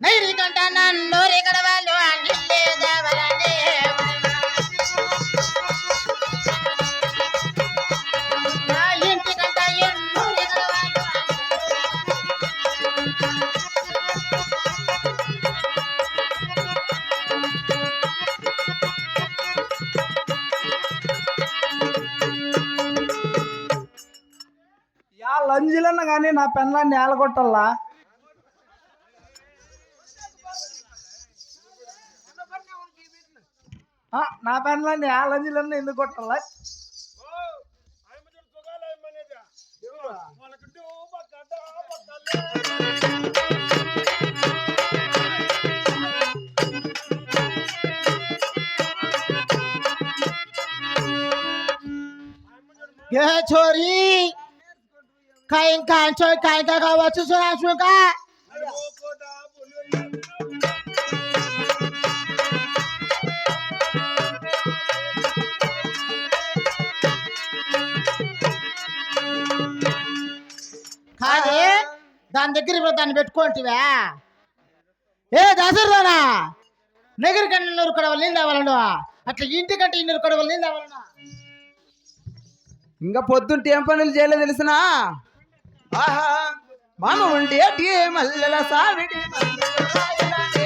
నైరి కంట నన్నూరి గడవాళ్ళు అన్నింటి దేవరండి నా ఇంటి కంట యా లంజులన్న కానీ నా పెన్లాన్ని ఏలగొట్టల్లా? నా పనులన్నీ ఆ లంజీలన్నీ ఎందుకు కొట్టాలా? ఏ చోరీ? కాయం కాంచో కాయ కావచ్చు చూడాలి దాని దగ్గర దాన్ని పెట్టుకుంటివా. ఏ దాసరిదానా? నగరి కంటే నూరు కడవలు నీళ్ళు తేవాలను అట్లా ఇంటికంటే ఇన్నూరు కడవలు నీళ్ళు తేవాలను ఇంకా పొద్దుంటే ఏం పనులు చేయలేదు తెలిసినా? ఆహా మామ ఉండే మల్లెల సావిడి మల్లెల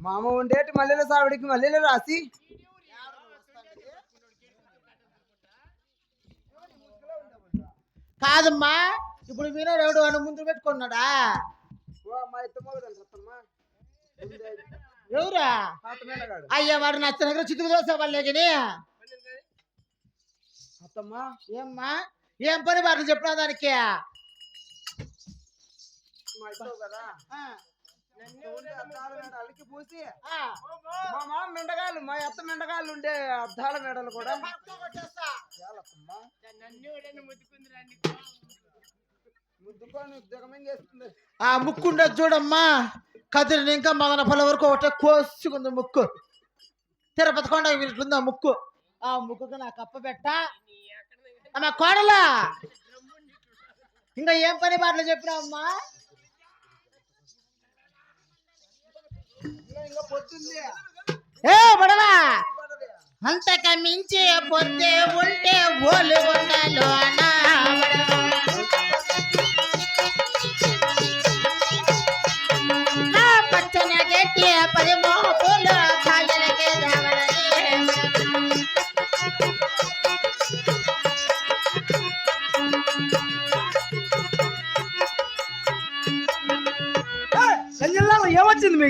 మామ ఉండేటి మల్లెల సావిడికి మల్లెలు రాసి. కాదమ్మా ఇప్పుడు వినోడు ఎవడు అని ముందు పెట్టుకున్నాడా? ఎవరా? అయ్యా వాడు నచ్చ దగ్గర చితుకు దోసే వాళ్ళే కానీ అత్తమ్మా ఏమ్మా ఏం పని వాటిని చెప్పినా దానికి? కదా. అలికి పూసి. ఆ. మా మామ మెండగాళ్ళు మా అత్త మెండగాళ్ళు ఉండే అద్దాల మేడలు కూడా. ఆ ముక్కు ఉండదు చూడమ్మా. కదిరిని ఇంకా మదన పల్ల వరకు ఒకటే కోసుకుంది ముక్కు. తిరుపతి కొండ ఇట్లుంది ఆ ముక్కు. ఆ ముక్కుకు నా కప్ప పెట్ట. అమ్మ కోడలా! ఇంకా ఏం పని బాటలు చెప్పినావమ్మా ఇంకా ఇంకా పొద్దుంది ఏ బడవా? అంతక మించి పొద్దే ఉంటే ఓలు కొండలు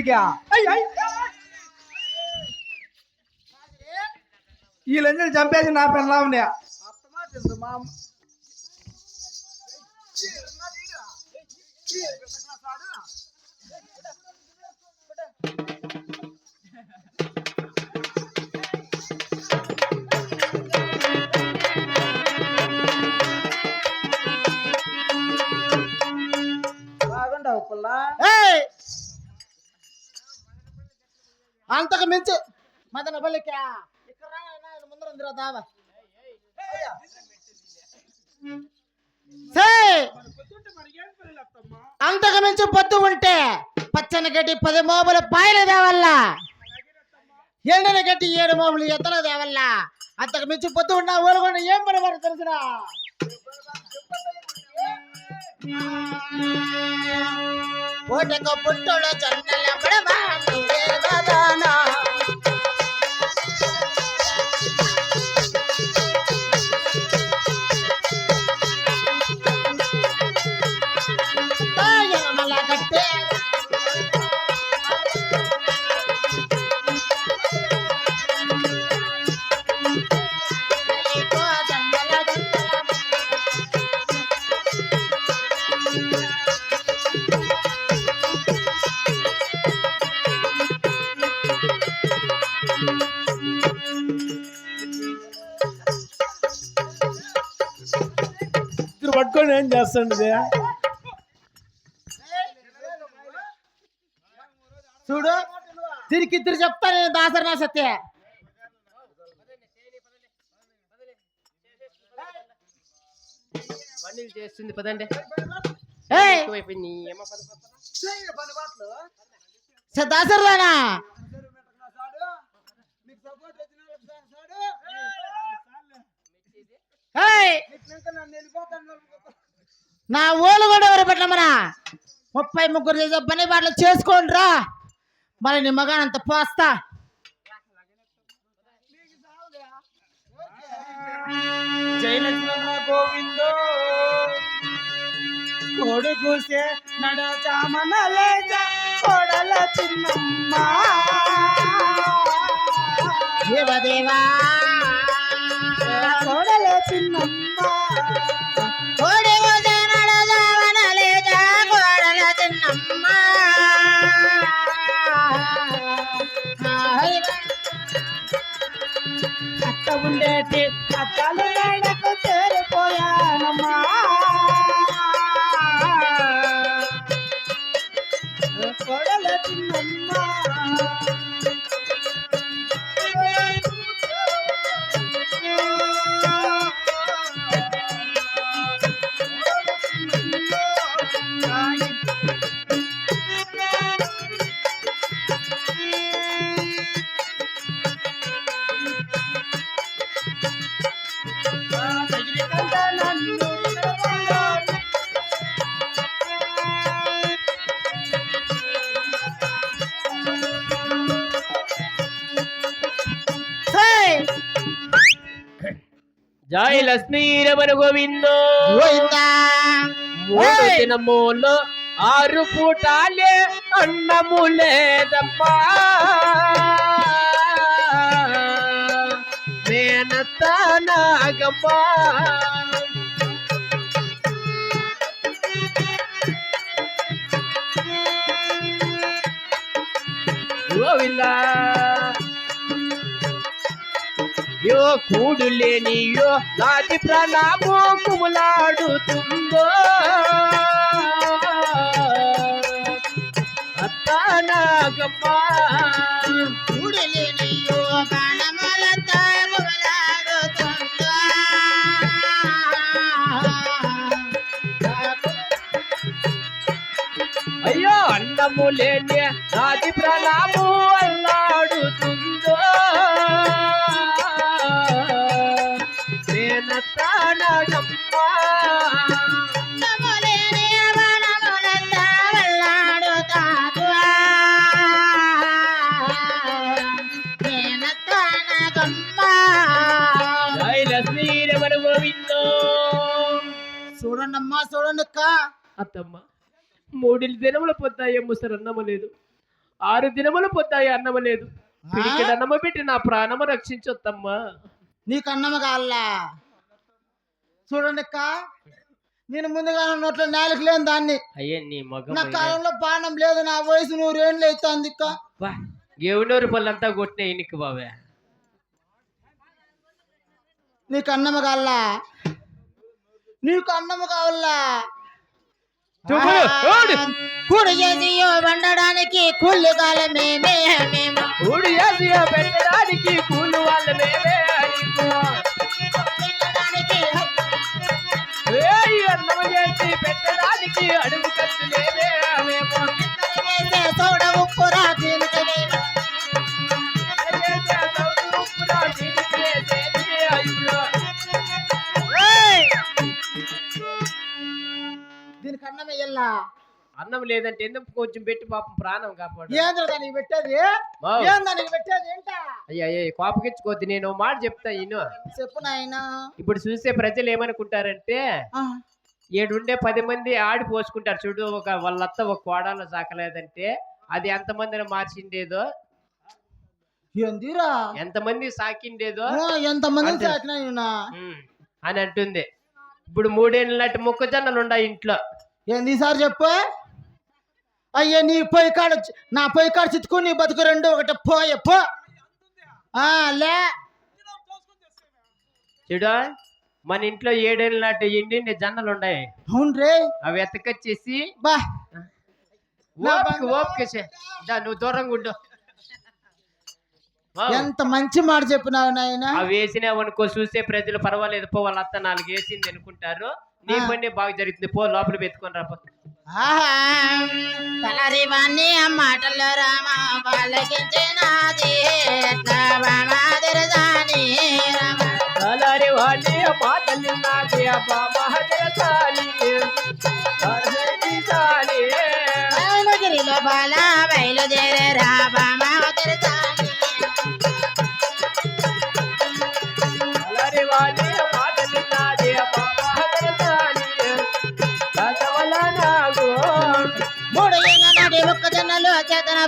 ఏమొచ్చింది మీకు అయ్, అయ్. ఈ లంజలు చంపేసి నా పెళ్ళాంని మా అమ్మ- బాగుండవు పుల్లా అంతకు మించి మదన పల్లికా? ఇక్కడ ముందర దావా. అంతకు మించి పొద్దు ఉంటే పచ్చని గడ్డి పది మోపులు పాయలు దేవల్ల ఎండిన గడ్డి ఏడు మోములు ఎత్తలు దేవల్ల అంతకు మించి పొద్దు ఉన్నా ఊరుకుండా ఏం పని వారు తెలుసురా? పూటకు పుట్టుడు జొన్నల పడవా పట్టుకొని ఏం చేస్తుండది చూడు తిరిగి ఇద్దరు చెప్తా నేను దాసరి సత్య. పనులు చేస్తుంది పదండి. నీ. దాసరిదానా ఏయ్! నా ఓలు కూడా ఎవరు పెట్టమరా ముప్పై ముగ్గురు చేసే పని బాటలు చేసుకోండి రా. మరి నీ మగానంత పోస్తా. గోవిందో కోడి కూసే నడ చామన లేజ కోడల చిన్నమ్మ. దేవదేవా. కోడల చిన్నమ్మ. కోడి అత్త ఉండేటి అత్తలు జై లక్ష్మీ రమణ గోవిందో. మూడు! దినములో ఆరు పూటాలే అన్నము లేదమ్మా. నాగమ్మా. గోవిందా. యో కూడు లేనియో నాటి ప్రణామో కుములాడుతుందో. అత్తానాగమ్మా ఊడిలేనియో అత్తమ్మ. మూడు దినముల పొద్దాయి ముసరు అన్నము లేదు. ఆరు దినముల పొద్దాయి అన్నము లేదు. అన్నము పెట్టి నా ప్రాణము రక్షించొద్దమ్మా నీకు అన్నమ కావాలా? చూడండి అక్క నేను ముందుగా నోట్లో నాలుగు లేని దాన్ని. అయ్యే నీ మగ నా కాలంలో బాణం లేదు నా వయసు నూరేళ్ళు అవుతుంది గేవునూరు పళ్ళంతా కొట్టిన ఇనికి బాబే నీకు అన్నమ కావాలా? నీకు అన్నము కావాలా. కూడి వండడానికి కూలి కాలం మేమే మేము. యాసియా పెట్టడానికి కూలి వాళ్ళ మేమే చేసి పెట్టడానికి అడుగు మేము. సోడ ఉప్పు రా అన్నం. వెయ్యల్లా అన్నం లేదంటే ఎందుకు కొంచెం పెట్టి పాపం ప్రాణం కాపాడు? దానికి పెట్టేది? వావ్. ఏం దానికి పెట్టేది? ఏంటా? అయ్యా అయ్యా కోపకిచ్చుకోద్ది నేను ఓ మాట చెప్తా ఇను చెప్పు నాయనా. ఇప్పుడు చూసే ప్రజలు ఏమనుకుంటారంటే ఏడుండే పది మంది ఆడి పోసుకుంటారు. చూడు ఒక వాళ్ళత్త ఒక కోడాలో సాకలేదంటే అది ఎంతమందిని మార్చిండేదో? ఏందిరా? ఎంతమంది సాకిండేదో? ఎంతమంది. సాకినా అని అంటుంది. ఇప్పుడు మూడేళ్ళ నాటి మొక్కజొన్నలు ఉన్నాయి ఇంట్లో. ఏంది సార్ చెప్పు? అయ్యా నీ పొయ్యి కాడ నా పొయ్యి కాడ చిత్తుకుని నీ బతుకు రెండు ఒకటి పోయ పో. లే. చూడు మన ఇంట్లో ఏడేళ్ళ నాటి ఎండి జన్నలు ఉన్నాయి? అవును రే. అవి ఎత్తకొచ్చేసి బా. ఓపిక. ఓపిక. దా, నువ్వు దూరంగా ఉండు. ఎంత మంచి మాట చెప్పినావు నాయన. అవి వేసినావనుకో చూసే ప్రజలు పర్వాలేదు పో వాళ్ళ అత్త నాలుగు వేసింది అనుకుంటారు. నీ. పని బాగా జరుగుతుంది పో లోపల పెట్టుకొని రా పో. తలరి వాణ్ణి ఆ మాటల్లో రామ పలకించినాది రామ తలారి వాణి మాటలు నాది అబ్బా మహదరసాని మహదరసాని. బయలుదేరిలో బాల బయలుదేరే రా బామాదిరదాని తలారి వాణి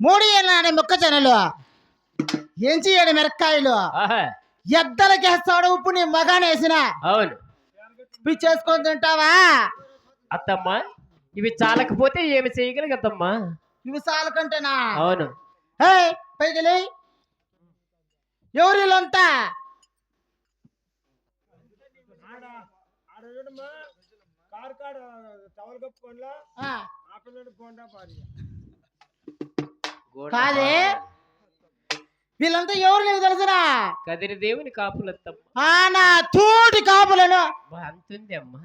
మూడు ఏళ్ళ మొక్కజొన్నలు ఎంచి ఏడు మిరక్కాయలు? ఎద్దలకేస్తాడు ఉప్పు నీ మగానేసిన అవును. పిచ్చేసుకొని తింటావా? అత్తమ్మ ఇవి చాలకపోతే ఏమి చేయగలిగత్తమ్మా? ఇవి సాల కంటేనా అవును. హే పైకి లే ఎవరిలంతా కారు కాడ టవల్ కప్పుకోండిలా? ఆ, ఆ పిల్లడు పోండా పారి కాదే? వీళ్ళంతా ఎవరు నీకు తెలుసునా కదిరి దేవుని కాపులత్తమ్మ. ఆ నా తోటి కాపులను. అంతుంది అమ్మా.